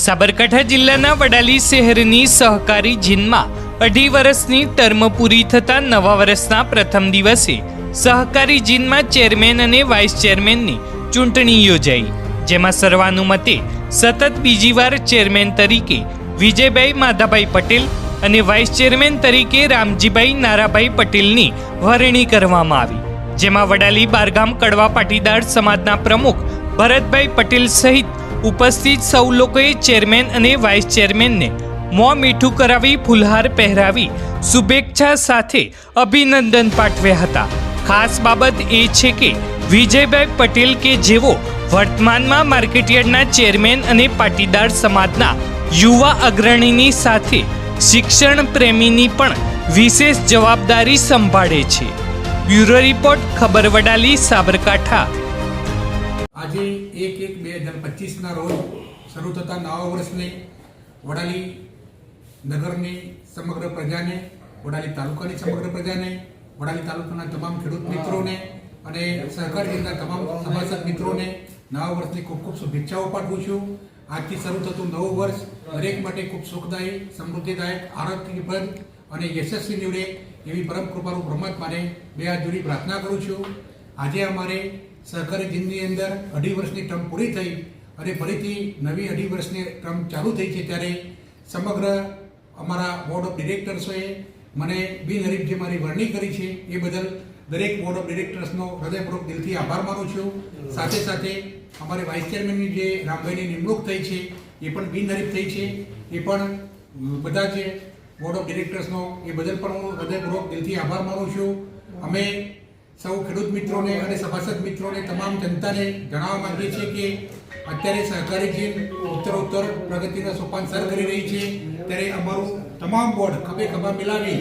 સાબરકાંઠા જિલ્લાના વડાલી શહેરની સહકારી જીનમાં અઢી વર્ષની ટર્મ પૂરી થતા નવા વર્ષના પ્રથમ દિવસે સહકારી જીનમાં ચેરમેન અને વાઇસ ચેરમેનની ચૂંટણી યોજાઈ, જેમાં સર્વાનુમતે સતત બીજી વાર ચેરમેન તરીકે વિજયભાઈ માધાભાઈ પટેલ અને વાઇસ ચેરમેન તરીકે રામજીભાઈ નારાભાઈ પટેલની વરણી કરવામાં આવી, જેમાં વડાલી બારગામ કડવા પાટીદાર સમાજના પ્રમુખ ભરતભાઈ પટેલ સહિત ઉપસ્થિત સૌ લોકોએ ચેરમેન અને વાઇસ ચેરમેનને મોં મીઠું કરાવી ફુલહાર પહેરાવી શુભેચ્છા સાથે અભિનંદન પાઠવ્યા હતા. ખાસ બાબત એ છે કે વિજયભાઈ પટેલ કે જેઓ વર્તમાનમાં માર્કેટયાર્ડના ચેરમેન અને પાટીદાર સમાજના યુવા અગ્રણીની સાથે શિક્ષણ પ્રેમીની પણ વિશેષ જવાબદારી સંભાળે છે. બ્યુરો રિપોર્ટ, ખબર વડાલી, સાબરકાંઠા. આજે એક એક બે હજાર પચીસના રોજ શરૂ થતા નવા વર્ષને વડાલી નગરની સમગ્ર પ્રજાને, વડાલી તાલુકાની સમગ્ર પ્રજાને, વડાલી તાલુકાના તમામ ખેડૂત મિત્રોને અને સહકાર જિલ્લાના તમામ સભાસદ મિત્રોને નવા વર્ષની ખૂબ ખૂબ શુભેચ્છાઓ પાઠવું છું. આજથી શરૂ થતું નવું વર્ષ દરેક માટે ખૂબ સુખદાયી, સમૃદ્ધિદાયક, આરોગ્યપ્રદ અને યશસ્વી નીવડે એવી પરમ કૃપાનું પરમાત્માને બે હાથ જોડી પ્રાર્થના કરું છું. આજે અમારે સહકારી જીમની અંદર અઢી વર્ષની ટર્મ પૂરી થઈ અને ફરીથી નવી અઢી વર્ષની ટર્મ ચાલુ થઈ છે ત્યારે સમગ્ર અમારા બોર્ડ ઓફ ડિરેક્ટર્સોએ મને બિનહરીફ જે મારી વરણી કરી છે એ બદલ દરેક બોર્ડ ઓફ ડિરેક્ટર્સનો હૃદયપૂર્વક દિલથી આભાર માનું છું. સાથે સાથે અમારે વાઇસ ચેરમેનની જે રામભાઈની નિમણૂક થઈ છે એ પણ બિનહરીફ થઈ છે. એ પણ બધા જ બોર્ડ ઓફ ડિરેક્ટર્સનો એ બદલ પણ હું હૃદયપૂર્વક દિલથી આભાર માનું છું. અમે સૌ ખેડૂત મિત્રોને અને સભાસદ મિત્રોને, તમામ જનતાને જણાવવા માંગીએ છીએ કે અત્યારે સહકારી જીમ ઉત્તરોત્તર પ્રગતિના સોપાન સર કરી રહી છે. ત્યારે અમારું તમામ બોર્ડ ખભે ખભા મિલાવી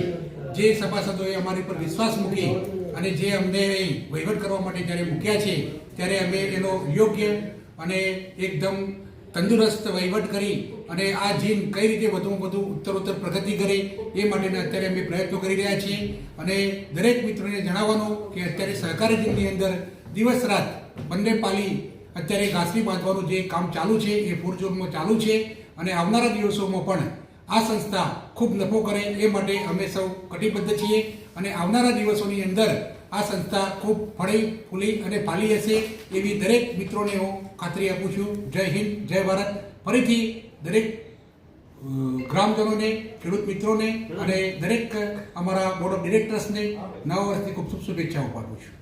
જે સભાસદોએ અમારી પર વિશ્વાસ મૂકી અને જે અમને વહીવટ કરવા માટે જ્યારે મૂક્યા છે, ત્યારે અમે એનો યોગ્ય અને એકદમ તંદુરસ્ત વહીવટ કરી અને આ જીમ કઈ રીતે વધુમાં વધુ ઉત્તરોત્તર પ્રગતિ કરે એ માટેના અત્યારે અમે પ્રયત્નો કરી રહ્યા છીએ. અને દરેક મિત્રોને જણાવવાનું કે અત્યારે સહકારી જીમની અંદર દિવસ રાત બંને પાલી અત્યારે ઘાસની બાંધવાનું જે કામ ચાલુ છે એ પૂરજોરમાં ચાલુ છે અને આવનારા દિવસોમાં પણ આ સંસ્થા ખૂબ નફો કરે એ માટે અમે સૌ કટિબદ્ધ છીએ. અને આવનારા દિવસોની અંદર આ સંસ્થા ખૂબ ફળી, ફૂલી અને પાલી હશે એવી દરેક મિત્રોને હું ખાતરી આપું છું. જય હિન્દ, જય ભારત. ફરીથી દરેક ગ્રામજનોને, ખેડૂત મિત્રોને અને દરેક અમારા બોર્ડ ઓફ ડિરેક્ટર્સને નવા વર્ષની ખૂબ શુભ શુભેચ્છાઓ પાઠવું છું.